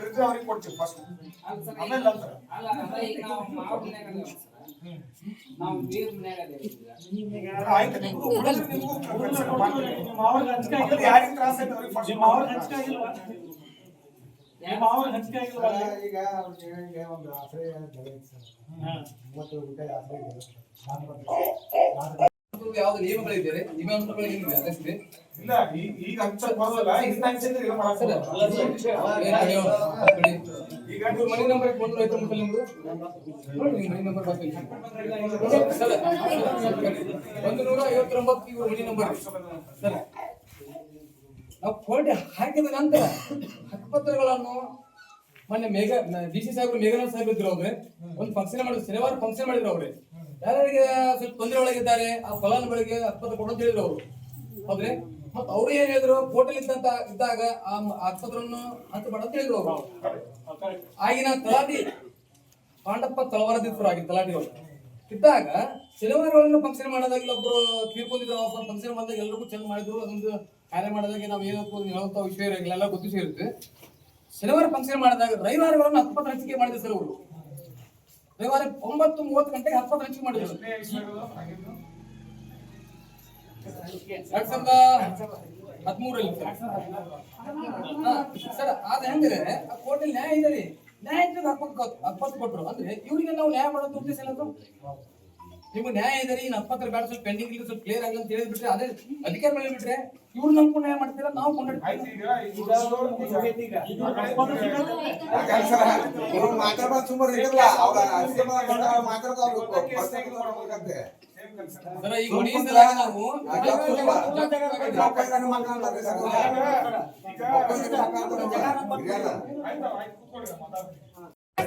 ಇದ್ರೆ ಅವ್ರಿಗೆ ಕೊಡ್ತೀವಿ ಫಸ್ಟ್ ಆಮೇಲೆ ಆಯ್ತು ಯಾರಿಗೆ ತ್ರಾಸ ಅವ್ರಿಗೆ ಈಗ ಅವ್ರಿಗೆ ಒಂದು ಆಶ್ರಯ ಮೂವತ್ತೇಳು ಗುಂಟೆ ಆಶ್ರಯ ಇದೆ ಯಾವ್ದು ನಿಯಮಗಳಿದ್ದಾರೆ ನಿಯಮಾಂಶಗಳು ಏನಿದೆ ಅದಷ್ಟೇ ಇಲ್ಲ ಈಗ ಹಂಚಕ್ ಬರೋದಲ್ಲ ಇದನ್ನ ಹಂಚಿದ್ರೆ ಇದು ಮಾಡಕ್ ಬರೋಲ್ಲ. ಈಗ ನೀವು ಮನೆ ನಂಬರ್ ಫೋನ್ ನಿಮ್ದು? ನೋಡಿ ನಿಮ್ಮ ಮನೆ ನಂಬರ್ ಬರ್ತೀನಿ. ಸರ್ ಒಂದು ನೂರ ಐವತ್ತೊಂಬತ್ತು ಇವ್ರ ಮನೆ ನಂಬರ್ ಸರ್. ನಾವು ಫೋನ್ ಹಾಕಿದ ನಂತರ ಹಕ್ಕುಪತ್ರಗಳನ್ನು ಮೊನ್ನೆ ಮೇಘ ಡಿ ಸಿ ಸಾಹೇಬ್ರು ಮೇಘನಾಥ್ ಸಾಹೇಬ್ ಇದ್ರು ಅವ್ರೆ. ಒಂದು ಫಂಕ್ಷನ್ ಮಾಡಿದ್ರು ಶನಿವಾರ ಫಂಕ್ಷನ್ ಮಾಡಿದ್ರು ಅವ್ರೆ. ಯಾರ್ಯಾರಿಗೆ ಸ್ವಲ್ಪ ತೊಂದರೆ ಒಳಗಿದ್ದಾರೆ, ಆ ಫಲಾನುಭವಿಗೆ ಆಸ್ಪತ್ರೆ ಕೊಡು ಅಂತ ಹೇಳಿದ್ರು ಅವರು. ಹೌದ್ರಿ? ಮತ್ತೆ ಅವ್ರು ಏನ್ ಹೇಳಿದ್ರು? ಹೋಟೆಲ್ ಇದ್ದಂತ, ಇದ್ದಾಗ ಆ ಆಸ್ಪತ್ರೆಯನ್ನು ಹಂತ ಮಾಡ ಅಂತ ಹೇಳಿದ್ರು ಅವರು. ಆಗಿನ ತಲಾಟಿ, ಪಾಂಡಪ್ಪ ತಲವಾರದಿದ್ರು ಆಗಿನ ತಲಾಟಿ ಅವರು. ಇದ್ದಾಗ ಶನಿವಾರಗಳನ್ನು ಫಂಕ್ಷನ್ ಮಾಡಿದಾಗ ಇಲ್ಲೊಬ್ರು ತೀರ್ಕೊಂಡಿದ್ರು ಫಂಕ್ಷನ್ ಬಂದಾಗ ಎಲ್ರಿಗೂ ಚೆಂದ ಮಾಡಿದ್ರು, ಅದೊಂದು ಕಾರ್ಯ ಮಾಡಿದಾಗ ನಾವು ಏನಪ್ಪ ಹೇಳುವಂತ ವಿಷಯ ಇರಲಿಲ್ಲ ಎಲ್ಲ ಇರುತ್ತೆ ಶನಿವಾರ ಫಂಕ್ಷನ್ ಮಾಡಿದಾಗ ರವಿವಾರಗಳನ್ನು ಆಸ್ಪತ್ರೆ ಹಂಚಿಕೆ ಮಾಡಿದ್ರು ಸರ್ ಅವರು. ರವಿವಾರ ಒಂಬತ್ತು ಮೂವತ್ತು ಗಂಟೆಗೆ ಹತ್ತು ಹಂಚಿಕೆ ಮಾಡಿದ್ರು? ಎರಡ್ ಸಾವಿರದ ಹದಿಮೂರಲ್ಲಿ ಸರ್. ಅದ ಹೆಂಗ್ರೆ ಆ ಕೋರ್ಟಲ್ಲಿ ನ್ಯಾಯ ಇದೆ ರೀ. ನ್ಯಾಯ ಇದ್ರೆ ಹಕ್ಕತ್ತು ಕೊಟ್ರು. ಅಂದ್ರೆ ಇವ್ರಿಗೆ ನಾವು ನ್ಯಾಯ ಮಾಡೋದು ಉದ್ದೇಶ ಏನದು ನಿಮ್ಗೆ ನ್ಯಾಯ ಇದೆ ನೀನ್ ಅಪ್ಪತ್ರ ಬೇಡ ಸ್ವಲ್ಪ ಪೆಂಡಿಂಗ್ ಇಲ್ಲ ಸ್ವಲ್ಪ ಕ್ಲಿಯರ್ ಆಗಲಿ ಅಂತ ಹೇಳಿದ್ಬಿಟ್ರೆ ಅದೇ ಅಧಿಕಾರ ಮೇಲೆ ಬಿಟ್ರೆ ಇವ್ರು ನಮ್ಗೂ ನ್ಯಾಯ ಮಾಡ್ತೀರಾ ನಾವು ಕೊಂಡಿದ್ದೀವಿ ಈಗ ನಾವು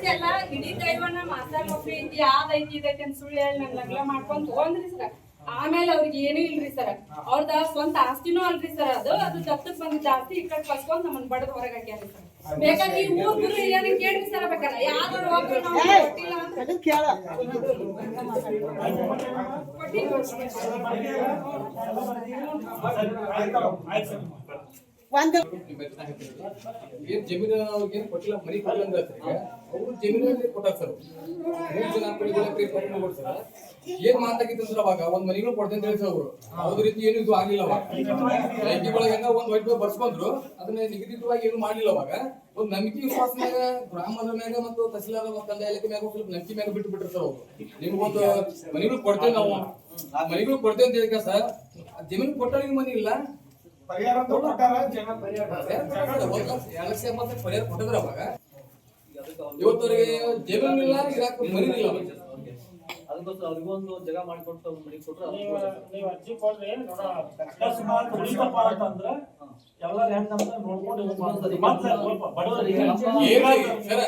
ಎಲ್ಲ ಇಡೀ ದೈವನ ಅಂತ ಸುಳ್ಳು ಹೇಳಿ ನಂಗ್ ಲಗ್ನ ಮಾಡ್ಕೊಂಡ್ ಹೋದ್ರಿ ಸರ್ ಆಮೇಲೆ ಅವ್ರಿಗೆ ಏನೂ ಇಲ್ರಿ ಸರ್ ಅವ್ರದ ಸ್ವಂತ ಆಸ್ತಿನೂ ಅಲ್ರಿ ಸರ್ ಅದು. ಅದು ದತ್ತಕ್ ಬಂದಿದ್ದ ಜಾಸ್ತಿ ಈ ಕಡೆ ಕಸ್ಕೊಂಡ್ ನಮ್ಮನ್ ಬಡದ್ ಹೊರಗೆ ಹಾಕ್ಯಾರಿ ಸರ್ ಬೇಕಾದ್ರೆ ಈ ಊರ್ ಗುರು ಹಿರಿಯರಿಗೆ ಕೇಳ್ರಿ ಸರ್ ಬೇಕಾದ್ರೆ. ಯಾವ್ದು ನಾವು ಕೊಟ್ಟಿಲ್ಲ ಅಂದ್ರೆ. ಏನ್ ಜಮೀನು ಅವ್ರಿಗೆ ಏನ್ ಕೊಟ್ಟಿಲ್ಲ ಮನಿ ಕೊಟ್ಟಿಲ್ಲ ಅಂದ್ರೆ ಅವ್ರು ಜಮೀನಲ್ಲಿ ಕೊಟ್ಟಾರ ಸರ್ ಮೂರ್ ಜನ ಹೋಗ್ರಿ ಸರ್ ಏನ್ ಮಾತಾಗಿತ್ತು ಅಂದ್ರೆ ಅವಾಗ ಒಂದ್ ಮನಿಗಳು ಕೊಡ್ತೇನೆ ಅಂತ ಹೇಳಿ ಅವರು. ಅವ್ರ ರೀತಿ ಏನು ಇದು ಆಗಿಲ್ಲ ಅವಾಗ. ಲೈಕಿ ಒಳಗ ಒಂದ್ ವೈಟ್ ಪೇಪರ್ ಬರ್ಸ್ಕೊಂಡ್ರು, ಅದನ್ನ ನಿಗದಿತವಾಗಿ ಏನು ಮಾಡ್ಲಿಲ್ಲ ಅವಾಗ. ಒಂದ್ ನಂಬಿಕೆ ವಿಶ್ವಾಸ ಗ್ರಾಮದ ಮ್ಯಾಗ ಮತ್ತು ತಹಸೀಲ್ದಾರ್ ಮತ್ತು ಮ್ಯಾಗ ಸ್ವಲ್ಪ ನಂಬಿಕೆ ಮ್ಯಾಗ ಬಿಟ್ಟು ಬಿಟ್ರು ಅವರು. ನಿಮ್ಗೊಂದು ಮನಿಗಳು ಕೊಡ್ತೇವೆ ನಾವು. ಆ ಮನಿಗಳು ಕೊಡ್ತೇವೆ ಅಂತ ಹೇಳಿ ಸರ್ ಜಮೀನು ಕೊಟ್ಟವ್ರಿಗೆ ಮನಿ ಇಲ್ಲ. ಪರಿಹಾರ ಅಂತ ಕೊಟ್ಟಾರ? ಜನ ಪರಿಹಾರ. ಎರಡು ಲಕ್ಷ ಎಂಬತ್ತು ಪರಿಹಾರ ಕೊಟ್ಟಿದ್ರು ಅವಾಗ. ಇವತ್ತವರಿಗೆ ಜಮೀನು ಇಲ್ಲ ಇರಾಕ್ ಮನಿ ಇಲ್ಲ ಅದಕ್ಕೋಸ್ಕರ ಅವ್ರಿಗೂ ಒಂದು ಜಾಗ ಮಾಡಿಕೊಟ್ಟು ಮನೆ ಕೊಟ್ರೆ ನೀವು ನೀವು ಅರ್ಜಿ ಕೊಡ್ರಿ ನೋಡ ಅಕಸ್ಮಾತ್ ಉಳಿತಪ್ಪ ಅಂತಂದ್ರ ಎಲ್ಲಾರು ಹೆಂಗಂತ ನೋಡ್ಕೊಂಡು ಇದು ಮಾಡ್ತಾರೆ. ಮತ್ತೆ ಸ್ವಲ್ಪ ಬಡವರಿಗೆ ಏನ್ರಿ ಸರ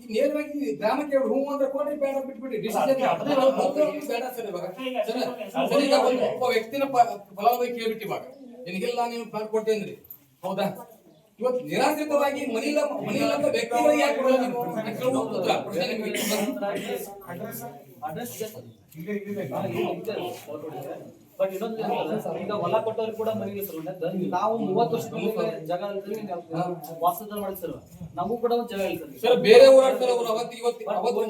ಈ ನೇರವಾಗಿ ಗ್ರಾಮಕ್ಕೆ ಹೂ ಅಂದ್ರೆ ಕೊಡ್ರಿ ಬೇಡ ಬಿಟ್ಬಿಡಿ. ಡಿಸಿಷನ್ ಬೇಡ ಸರ್ ಇವಾಗ. ಸರ್ ಸರ್ ಈಗ ಒಂದು ಒಬ್ಬ ವ್ಯಕ್ತಿನ ಫಲಾನುಭವಿ ಕೇಳ್ಬಿಟ್ಟು ಇವಾಗ. ನಿನಗೆಲ್ಲ ನೀವು ಪ್ಲಾಟ್ ಕೊಟ್ಟೇನ್ರಿ ಹೌದಾ? ಇವತ್ತು ನಿರಾಶ್ರಿತವಾಗಿ ಮನಿಲ ಮನಿಲ ಅಂತ ವ್ಯಕ್ತಿಗಳಿಗೆ ಯಾಕೆ ಕೊಡಲ್ಲ ನೀವು ಉತ್ತರ. ಪ್ರಶ್ನೆ ನಿಮಗೆ ಬಟ್ ಇನ್ನೊಂದು ಈಗ ಹೊಲ ಕೊಟ್ಟವ್ರು ಕೂಡ ಮನೆಗೆ ಸರ್. ನಾವು ಮೂವತ್ತು ವರ್ಷದ ಜಾಗ ಇರ್ತೀವಿ ವಾಸದ ಮಾಡಿ ಸರ್ ನಮಗೂ ಕೂಡ ಒಂದು ಜಾಗ ಇಲ್ಲ ಸರ್ ಬೇರೆ ಊರಾಡ್ತಾರೆ ಅವರು. ಅವತ್ತು ಇವತ್ತು ಅವತ್ತು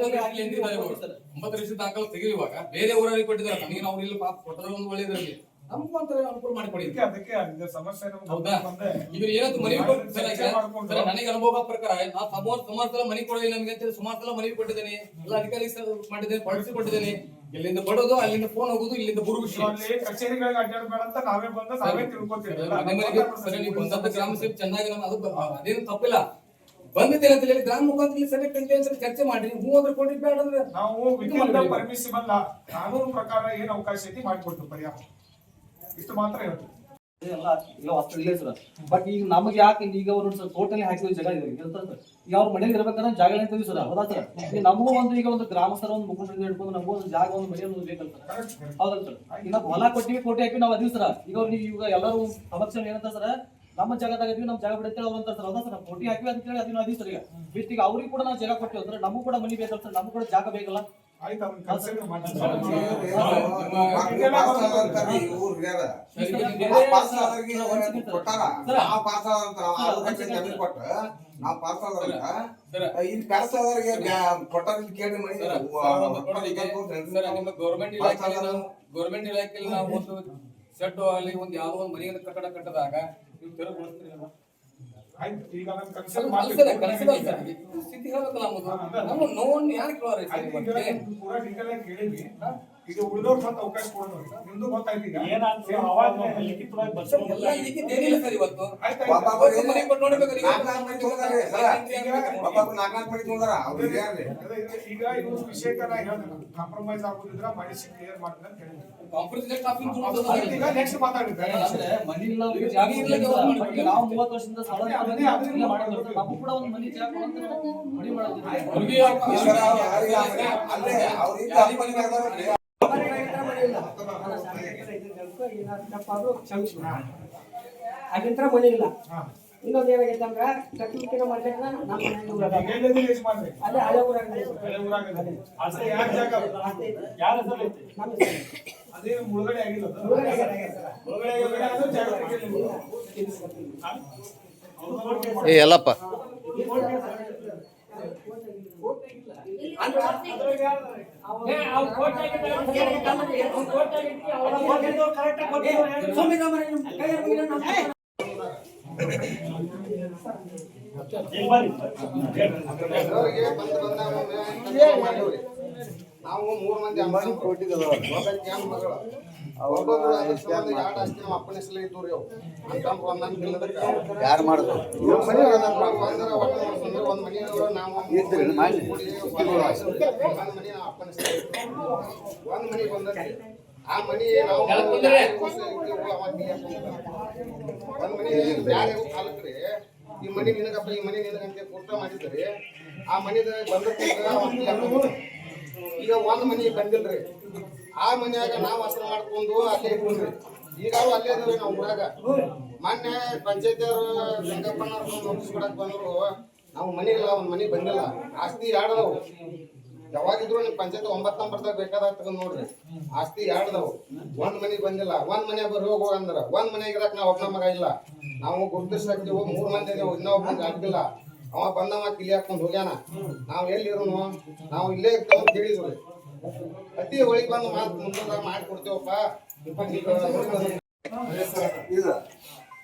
ಎಂದಿದ್ದಾರೆ ಒಂಬತ್ತು ವರ್ಷದ ದಾಖಲೆ ತೆಗೆಯುವಾಗ ಬೇರೆ ಊರಲ್ಲಿ ಕೊಟ್ಟಿದ್ದಾರೆ. ನಮಗೆ ನಾವು ಇಲ್ಲಿ ಕೊಟ್ಟರೆ ಒಂದು ನಮಗೂ ಒಂಥರ ಅನುಕೂಲ ಮಾಡಿಕೊಡಿ ಅದಕ್ಕೆ ಅದಕ್ಕೆ ಇದು ಸಮಸ್ಯೆ ನಮ್ಗೆ ಹೌದಾ? ಬಂದೆ. ಇವ್ರು ಏನಂತ ಮನವಿ ಕೊಟ್ಟು ಸರ್ ಈಗ ಸರ್ ನನಗೆ ಅನುಭವ ಪ್ರಕಾರ ನಾನು ಸುಮಾರು ಸುಮಾರು ಸಲ ಮನೆ ಕೊಡೋದಿಲ್ಲ ನಮಗೆ ಅಂತ ಹೇಳಿ ಸುಮಾರು ಸಲ ಮನವಿ ಕೊಟ್ಟಿದ್ದೇನೆ. ಎಲ್ಲ ಅಧಿಕಾರಿ ಸರ್ ಮಾಡಿದ್ದೇನೆ ಕೊಟ್ಟಿದ್ದೇನೆ. ಇಲ್ಲಿಂದ ಬಡೋದು ಅಲ್ಲಿಂದ ಫೋನ್ ಹೋಗೋದು ಇಲ್ಲಿಂದ ಬುರು ವಿಷಯ. ಅಲ್ಲಿ ಕಚೇರಿಗಳಿಗೆ ಅಡ್ಡಾಡಬೇಡ ಅಂತ ನಾವೇ ಬಂದು ನಾವೇ ತಿಳ್ಕೊತೀವಿ. ಮನೆ ಮನೆಗೆ ಸರಿ ನೀವು ಬಂದಂತ ಗ್ರಾಮ ಸೇವೆ ಚೆನ್ನಾಗಿ ನಮ್ಮ ಅದು ಬ- ಅದೇನು ತಪ್ಪಿಲ್ಲ. ಬಂದಿದ್ದೇನೆ ಅಂತ ಹೇಳಿ ಗ್ರಾಮ ಮುಖಾಂತರ ಇಲ್ಲಿ ಸರಿ ಕಂಟೆನ್ಸ್ ಚರ್ಚೆ ಮಾಡಿ ಹೂ ಅಂದ್ರೆ ಕೊಡಿ ಬೇಡ ಅಂದ್ರೆ ನಾವು ಪರ್ಮಿಸಿಬಲ್ ಕಾನೂನು ಪ್ರಕಾರ ಏನ್ ಅವಕಾಶ ಐತಿ ಮಾಡಿಕೊಡ್ತೀವಿ ಪರಿಹಾರ. ಇಷ್ಟು ಮಾತ್ರ ಹೇಳ್ತೀವಿ ಎಲ್ಲ ಬಟ್ ಈಗ ನಮಗೆ ಯಾಕೆ ಈಗ ಅವ್ರು ಸರ್ ಟೋಟಲಿ ಹಾಕಿದ ಜಾಗ ಇದೆ? ಈಗ ಅವ್ರ ಮನೇಲಿ ಇರ್ಬೇಕಾದ್ರೆ ಜಾಗ ಅಂತೀವಿ ಸರ್. ಹೌದಾ ಸರ್? ನಮಗೂ ಒಂದು ಈಗ ಒಂದು ಗ್ರಾಮಸ್ಥರ ಒಂದು ಮುಖಂಡರಿಗೆ ಹಿಡ್ಕೊಂಡು ನಮಗೂ ಒಂದು ಜಾಗ, ಒಂದು ಮನೆ ಒಂದು ಬೇಕಲ್ಲ ಸರ್. ಹೌದಲ್ಲ ಸರ್? ಈಗ ನಾವು ಹೊಲ ಕೊಟ್ಟಿವಿ, ಕೋಟಿ ಹಾಕಿ ನಾವು ಅದೀವಿ ಸರ್. ಈಗ ಅವ್ರು ಈಗ ಎಲ್ಲರೂ ಸಮಸ್ಯೆ ಏನಂತ ಸರ್? ನಮ್ಮ ಜಾಗದಾಗ ಇದೀವಿ, ನಮ್ಮ ಜಾಗ ಬಿಡುತ್ತೆ ಅವ್ರು ಅಂತಾರೆ ಸರ್. ಹೌದಾ ಸರ್? ನಾವು ಕೋಟಿ ಹಾಕಿವಿ ಅಂತ ಹೇಳಿ ಅದನ್ನ ಅದೀವಿ ಸರ್ ಈಗ. ಬಿಟ್ಟು ಈಗ ಅವ್ರಿಗೆ ಕೂಡ ನಾವು ಜಾಗ ಕೊಟ್ಟಿವಿ ಅಂದ್ರೆ ನಮಗೂ ಕೂಡ ಮನೆ ಬೇಕಲ್ಲ ಸರ್. ನಮಗೂ ಕೂಡ ಜಾಗ ಬೇಕಲ್ಲ. ಆಯ್ತು ಕನ್ಸಿಡರ್ ಜಮೀನ್ ಕೊಟ್ಟು ನಾವು ಪಾಸ್ ಆದಂತ ಇಲ್ಲಿ ಪಾಸ್ ಆದವ್ರಿಗೆ ಕೊಟ್ಟಾರ ಕೇಳಿ ಗೌರ್ಮೆಂಟ್ ಇಲಾಖೆ ನಾವು ಗೌರ್ಮೆಂಟ್ ಇಲಾಖೆಯಲ್ಲಿ ನಾವು ಒಂದು ಸೆಟ್ ಅಲ್ಲಿ ಒಂದು ಯಾವ್ದೋ ಒಂದು ಮನೆಯನ್ನು ಕಟ್ಟಡ ಕಟ್ಟದಾಗ ನೀವು ತೆರವುಗೊಳಿಸ್ತೀರಿ? ಆಯ್ತು ಈಗ ಕನಸಿಲ್ಲ ಸರ್. ಇದು ಸ್ಥಿತಿ ಹೇಳ್ಬೇಕಲ್ಲ. ನಮ್ಮ ನೋನ್ ಯಾರು ಕೇಳೋರು ಪೂರಾ ಡೀಟೇಲ್ ಆಗಿ ಕೇಳಿದ್ವಿ ಈಗ ಉಳಿದವ್ರ ಮತ್ತೆ ಅವಕಾಶ ಕೊಡೋದು ನಿಮ್ದು ಗೊತ್ತಾಯ್ತು ಈಗ. ಏನಾಗ್ತದೆ ಅವಾಗ ಲಿಖಿತವಾಗಿ ಲಿಖಿತ ಏನಿಲ್ಲ ಸರ್ ಇವತ್ತು. ಇದು ಇವ್ರ ವಿಷಯಕ್ಕೆ ನಾ ಹೇಳ್ದೆ ಕಾಂಪ್ರಮೈಸ್ ಆಗೋದಿದ್ರ ಮಾಡಿಸಿ ಕ್ಲಿಯರ್ ಮಾಡ್ತೀನಿ ಅಂತ ಹೇಳಿದ್ವಿ ಈಗ ನೆಕ್ಸ್ಟ್ ಮಾತಾಡಿದ್ದೆ. ಮನಿ ಇಲ್ಲ ಜಾಗ ಇಲ್ಲ ನಾವು ಮೂವತ್ತು ವರ್ಷದಿಂದ ಮಾಡಿದ್ರು ಕೂಡ ಒಂದು ಮನಿ ಜಾಗ ಮಾಡೋದು ಅವ್ರಿಗೆ ಅಲ್ಲೇ ಅವ್ರಿಗೆ ಮನೆ ಮ್ಯಾಗ್ದವ್ರು ಅಲ್ಲಿಂತ್ರ ಮನೆ. ಇನ್ನೊಂದು ಏನಾಗೈತೆ ಅಂದ್ರೆ ಕಟ್ಟಲಿಕ್ಕೆ ಮಾಡ್ಲಿಕ್ಕೆ ನಮ್ಮ ಅದೇ ಹಳೆ ಊರಾಗ. ಅದೇ ಮುಳುಗಡೆ ನಾವು ಮೂರು ಮಂದಿ ಅಮ್ಮನ ಕೊಟ್ಟಿದ್ದಲ್ಲ ಮಗಳು ಯಾರು ಮಾಡಿದ್ರು. ಒಂದ್ ಮನೆ ಆ ಮನೆ ನಾವು ಒಂದ್ ಮನೆ ಬ್ಯಾರೆ ಕಾಲಕ್ರಿ ಈ ಮನೆ ನಿನಗಪ್ಪ ಈ ಮನೆ ನಿನಗಂತ ಕೊಟ್ಟ ಮಾಡಿದ್ರಿ ಆ ಮನೆದ ಬಂದ ಈಗ ಒಂದ್ ಮನೆ ಬಂದಿಲ್ರಿ. ಆ ಮನ್ಯಾಗ ನಾವು ವಾಸನ ಮಾಡ್ಕೊಂಡು ಅಲ್ಲೇ ಇಟ್ಕೊಂಡ್ರಿ ಈಗ ಅಲ್ಲೇ ಇದ್ರಿ ನಾವು ಊರಾಗ. ಮೊನ್ನೆ ಪಂಚಾಯತಿ ಅವರು ಲಿಂಗಪ್ಪನವ್ರು ನೋಟಿಸ್ ಬಂದ್ರು. ನಾವು ಮನೆ ಇಲ್ಲ ಒಂದ್ ಮನೆ ಬಂದಿಲ್ಲ. ಆಸ್ತಿ ಎರಡದವು ಯಾವಾಗಿದ್ರು ನಿಮ್ ಪಂಚಾಯತ್ ಒಂಬತ್ತು ನಂಬರ್ದಾಗ ಬೇಕಾದಾಗ ತಗೊಂಡ್ ನೋಡ್ರಿ. ಆಸ್ತಿ ಎರಡದವು ಒಂದ್ ಮನೆ ಬಂದಿಲ್ಲ. ಒಂದ್ ಮನೆ ಬರ್ರಿ ಹೋಗೋ ಅಂದ್ರ. ಒಂದ್ ಮನೆಗೆ ಇರಕ್ ನಾವ್ ಒಬ್ಬನ ಮಗ ಇಲ್ಲ. ನಾವು ಗುರುತಿಸಾಕ್ತಿವು ಮೂರ್ ಮಂದಿ ಇನ್ನೊಬ್ಬ ಇನ್ನೊಬ್ಬಂಗ ಆಗಿಲ್ಲ ಅವ ಬಂದವ ಕಿಲಿ ಹಾಕೊಂಡ್ ಹೋಗ್ಯಾನ. ನಾವು ಎಲ್ಲಿ ಇರೋನು? ನಾವು ಇಲ್ಲೇ ಇರ್ತೇವೆ ತಿಳಿದ್ರಿ ಅತಿ ಒಳಗ್ ಬಂದು ಮಾತು ಮುಂದಾಗ ಮಾಡಿ ಕೊಡ್ತೇವಪ್ಪ ಈಗ ಇದು.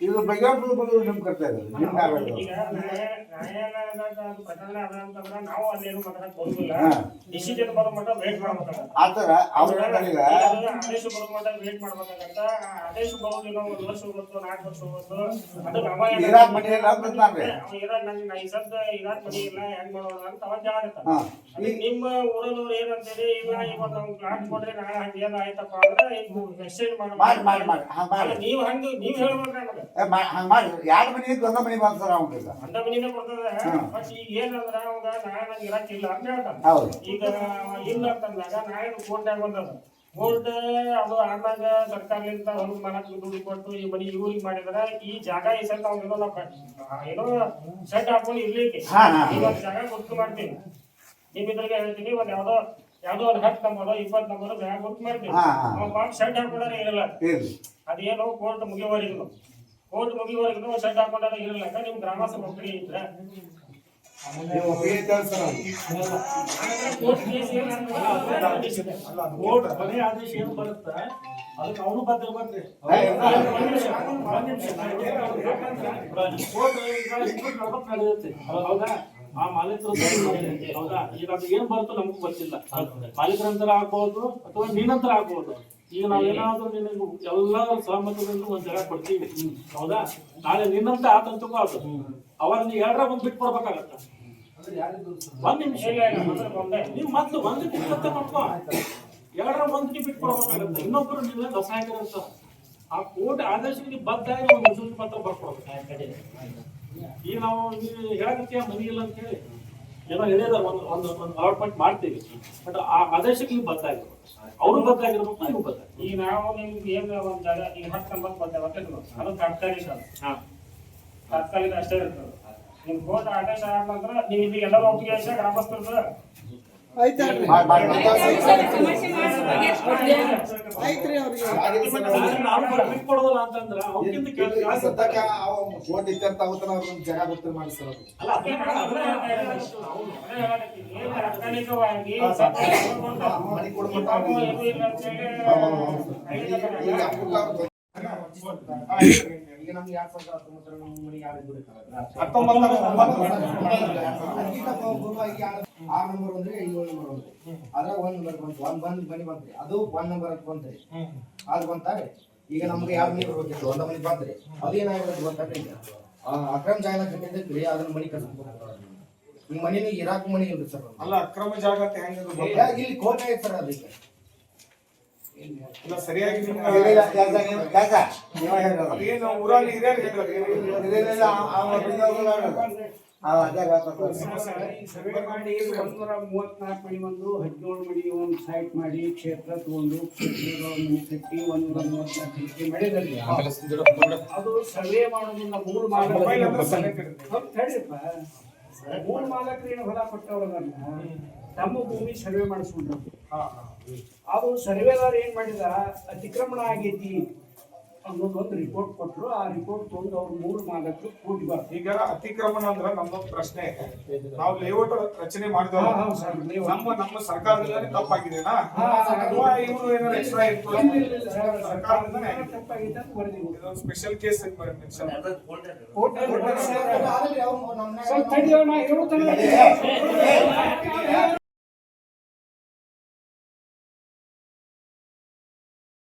ಇದು ಬಗೆಹರಿಸೋದು ಬಂದು ನಿಮ್ ನಿಮ್ಗೆ ಈಗ ಅಂತಂದ್ರ ಬರೋ ಮಟ್ಟ ವೇಟ್ ಮಾಡ್ಬೇಕಾಗತ್ತ ಆತರ ಅವ್ರ ಈಗ ಆದೇಶ ಬರೋ ಮಟ್ಟ ವೇಟ್ ಮಾಡ್ಬೇಕಂತ ಆ ಆದೇಶ ಬರೋದಿಲ್ಲ ಒಂದ್ ವರ್ಷ ಹೋಗುತ್ತೋ ನಾಲ್ಕು ವರ್ಷ ಹೋಗುತ್ತೋ ಅದು ನಮ್ಮ ಇರಾಕ್ ಮನೆ ಇಲ್ಲ ಅಂತ ನಾನ್ರಿ. ಅವ ಇರಾಕ್ ನಂಗೆ ನಾ ಈ ಸದ್ದ ಇರಾಕ್ ಮನಿ ಇಲ್ಲ ಹೆಂಗ್ ಮಾಡೋಣ ಅಂತ ಅವಾಗ. ನಿಮ್ಮ ಊರಲ್ಲವ್ರು ಏನಂತೇಳಿ ಇಲ್ಲ ಇವತ್ತು ನಾವು ಪ್ಲಾಟ್ ಕೊಡ್ರಿ ನಾಳೆ ಹಂಗೆ ಏನಾಯ್ತಪ್ಪ ಅಂದ್ರೆ ಮೆಸೇಜ್ ಮಾಡಿ ನೀವ್ ಹಂಗ ನೀವ್ ಮಾ- ಹಂಗ್ ಮಾಡಿ. ಎರಡು ಮನೆ ಇದ್ದು ಒಂದ ಮನೆ ಬಂದ ಸರ್ ಅವ್ನಿಗೆ ಅಂದ ಮನಿನೇ ಕೊಡ್ತದ ಬಟ್ ಈಗ ಏನಂದ್ರ ಅವಾಗ ನಾಳೆ ನನಗೆ ಇರಕ್ಕಿಲ್ಲ ಅಂತ ಹೇಳ್ತಾನ. ಹೌದು. ಈಗ ಇಲ್ಲ ಅಂತಂದಾಗ ನಾಳೆ ಕೋರ್ಟ್ನಾಗ ಬಂದದ. ಕೋರ್ಟ್ ಅದು ಆದಾಗ ಸರ್ಕಾರದಿಂದ ಹೊಲದ ಮಾಲಕ್ ದುಡ್ಡು ಕೊಟ್ಟು ಈ ಮನಿ ಇವ್ರಿಗೆ ಮಾಡಿದ್ರ ಈ ಜಾಗ ಈ ನಾವು ಏನೋ ಏನೋ ಸೆಟ್ ಹಾಕೊಂಡು ಇರ್ಲಿಕ್ಕೆ. ಜಾಗ ಮಾಡ್ತೀನಿ. ನಿಮ್ ಇದ್ರಿಗೆ ಹೇಳ್ತೀನಿ ಒಂದ್ ಯಾವ್ದೋ ಯಾವ್ದೋ ಒಂದ್ ಹತ್ತು ನಂಬರ್ ಇಪ್ಪತ್ತು ನಂಬರ್ ಬ್ಯಾಗ್ ಪಾಪ ಹಾಕೊಂಡ್ರೆ ಇರಲ್ಲ ಇರ್ಲಿ. ಅದೇನೋ ಕೋರ್ಟ್ ಮುಗಿಯವರೆಗೂ. ಕೋರ್ಟ್ ಮುಗಿಯವರೆಗೂ ಶೆಡ್ ಹಾಕೊಂಡಾಗ ಇರಲಿಲ್ಲ ನಿಮ್ ಗ್ರಾಮಸ್ಥರ ಒಪ್ಪಿಗೆ ಇದ್ರೆ. ನೀವು. ಕೋರ್ಟ್ ಆದೇಶ ಏನು ಬರುತ್ತೆ? ಅದಕ್ಕೆ ಅವನು. ಕೋರ್ಟ್ ನಡೆಯುತ್ತೆ. ಹೌದಾ? ಆ ಮಾಲೀಕರು ಹೌದಾ? ಈಗ ಅದು ಏನ್ ಬರುತ್ತೋ ನಮಗೂ ಗೊತ್ತಿಲ್ಲ. ಮಾಲೀಕರಂತರ ಆಗ್ಬೋದು ಅಥವಾ ನೀನಂತರ ಆಗ್ಬೋದು. ಈಗ ನಾವೇನಾದ್ರೂ ನಿನಗೆ ಎಲ್ಲ ಸಹಮತದಿಂದ ಒಂದ್ ಜಾಗ ಕೊಡ್ತೀವಿ. ಹೌದಾ? ನಾಳೆ ನಿನ್ನಂತ ಆತಂತಕ್ಕೂ ಆತು ಅವಾಗ ನೀವು ಎರಡರ ಬಂದು ಬಿಟ್ಟು ಕೊಡ್ಬೇಕಾಗತ್ತ. ಒಂದ್ ನಿಮಿಷ. ನೀವು ಮೊದ್ಲು ಒಂದು ನಿಮಿಷ ಮಾಡ್ಕೋ. ಎರಡರ ಒಂದು ಬಿಟ್ಟು ಕೊಡ್ಬೇಕಾಗತ್ತೆ. ಇನ್ನೊಬ್ರು ನೀವು ರಸಾಯನಿಕ ಅಂತ. ಆ ಕೋರ್ಟ್ ಆದೇಶಕ್ಕೆ ಬದ್ಧಾಗಿ ಒಂದು ಸೂಚನೆ ಪತ್ರ ಬರ್ಕೊಡ್ಬೇಕು. ಈಗ ನಾವು ನೀವು ಹೇಳಕತ್ತೀಯ ಮನಿ ಇಲ್ಲ ಅಂತ ಹೇಳಿ. ಏನೋ ಹೇಳಿದಾರೆ, ಒಂದು ಒಂದು ಅಲಾಟ್ಮೆಂಟ್ ಮಾಡ್ತೀವಿ. ಬಟ್ ಆ ಆದೇಶಕ್ಕೆ ನೀವು ಬದ್ದಾಗಿರ್ಬೇಕು ಅವರು ಬದ್ದಾಗಿರ್ಬೇಕು ನೀವು ಬದ್ಧ ಈಗ ನಾವು ನಿಮ್ಗೆ ಏನ್ ಒಂದ್ ಜಾಗ ಈಗ ಹತ್ತು ನಂಬರ್ ಬರ್ತೇವೆ ಅದು ತಾತ್ಕಾಲಿಕ ಅದು. ತಾತ್ಕಾಲಿಕ ಅಷ್ಟೇ ಇರ್ತದೆ. ನಿಮ್ ಕೋರ್ಟ್ ಆದೇಶ ಆದ ನಂತರ ನೀವು ಇಲ್ಲಿ ಎಲ್ಲ ಒಪ್ಪಿಗೆ ಅವ್ರನ್ನ ಜಾಗ ಗೊತ್ತಿರ ಮಾಡಿ ಸರ್ ಈಗ ನಮ್ಗೆ ಸಾವಿರದ ಹತ್ತೊಂಬತ್ತರ ನಮ್ಮ ಮನೆಗೆ ಯಾರು ಹತ್ತೊಂಬತ್ತರ ಪೂರ್ವವಾಗಿ ಯಾರು- ಆರ್ ನಂಬರ್ ಬಂದ್ರೆ ಏಳು ನಂಬರ್ ಒಂದ್ರಿ ಅದ್ರಾಗ ಒಂದ್ ನಂಬರ್ ಬಂತು ಒಂದ್ ಬಂದ್ ಮನಿ ಬಂತ್ರಿ ಅದು ಒಂದ್ ನಂಬರ್ ಅಂತ ಬಂತ್ರಿ ಅದು ಬಂತಾರೆ ಈಗ ನಮ್ಗೆ ಯಾವ ನೀರು ಬರ್ಬೇಕಿತ್ತು ಒಂದ ಮನಿ ಬಂತ್ರಿ ಅದೇನಾಗಿರೋದು ಗೊತ್ತಾಗ್ರಿ ಈಗ ಆ ಅಕ್ರಮ್ ಜಾಗ ಕಟ್ಟಿದ್ದಕ್ರಿ ಅದನ್ನ ಮನಿ ಕಟ್ಟ ಈ ಮನಿನ ಇರಾಕ್ ಮನಿ ಇಲ್ಲ ಸರ್ ಅಲ್ಲ ಅಕ್ರಮ ಜಾಗ ಅಂತ ಹೆಂಗ್ ಇಲ್ಲಿ ಕೋಟೆ ಐತೆ ಸರ್ ಅದಕ್ಕೆ ಇಲ್ಲ ಸರಿಯಾಗಿ ಊರಲ್ಲಿ ಹಿರಿಯರು ಹೇಳಿದ್ರು ಸರ್ವೆ ಮಾಡಿ ಒಂದೂರ ಮೂವತ್ನಾಲ್ಕು ಮಣಿ ಒಂದು ಹದಿನೇಳು ಒಂದು ಸೈಟ್ ಮಾಡಿ ಕ್ಷೇತ್ರ ತಗೊಂಡು ಕಟ್ಟಿ ಒಂದೂರ ಮೂವತ್ನಾಲ್ಕು ಅದು ಸರ್ವೆ ಮಾಡೋದ್ರಿಂದ ಮಾಲಕರು ತಡೀರಪ್ಪ. ಮಾಲಕರು ಏನು ಹೊಲ ಕೊಟ್ಟವ್ರದನ್ನ ತಮ್ಮ ಭೂಮಿ ಸರ್ವೆ ಮಾಡಿಸ್ಕೊಂಡ್ರು. ಅದು ಸರ್ವೆದಾರ ಏನ್ ಮಾಡಿದ? ಅತಿಕ್ರಮಣ ಆಗೈತಿ. ಅನ್ನೋದು ಒಂದು ರಿಪೋರ್ಟ್ ಕೊಟ್ಟರು ಆ ರಿಪೋರ್ಟ್ ತೊಗೊಂಡು ಅವ್ರು ಮೂರು ನಾಲ್ಕು ಕೂಡಿ ಬರ್ತಾರೆ. ಈಗ ಅತಿಕ್ರಮಣ ಅಂದ್ರೆ ನಮ್ಮೊಂದು ಪ್ರಶ್ನೆ. ನಾವು ಲೇಔಟ್ ರಚನೆ layout. ನಮ್ಮ ನಮ್ಮ ಸರ್ಕಾರದಿಂದಲೇ ತಪ್ಪಾಗಿದೆನಾ? ಇವರು ಏನಾದ್ರು ಎಕ್ಸ್ಟ್ರಾ ಇತ್ತು ಸರ್ಕಾರದಿಂದ ತಪ್ಪಾಗಿದೆ ಅಂತ ಇದೊಂದು ಸ್ಪೆಷಲ್ ಕೇಸ್ ಮೆನ್ಷನ್ ಕೋರ್ಟ್ ಆದ್ರೆ ಅವ್ರು ನಮ್ಮ ಸ್ವಲ್ಪ ನಾ ಹೇಳೋ ತನಕ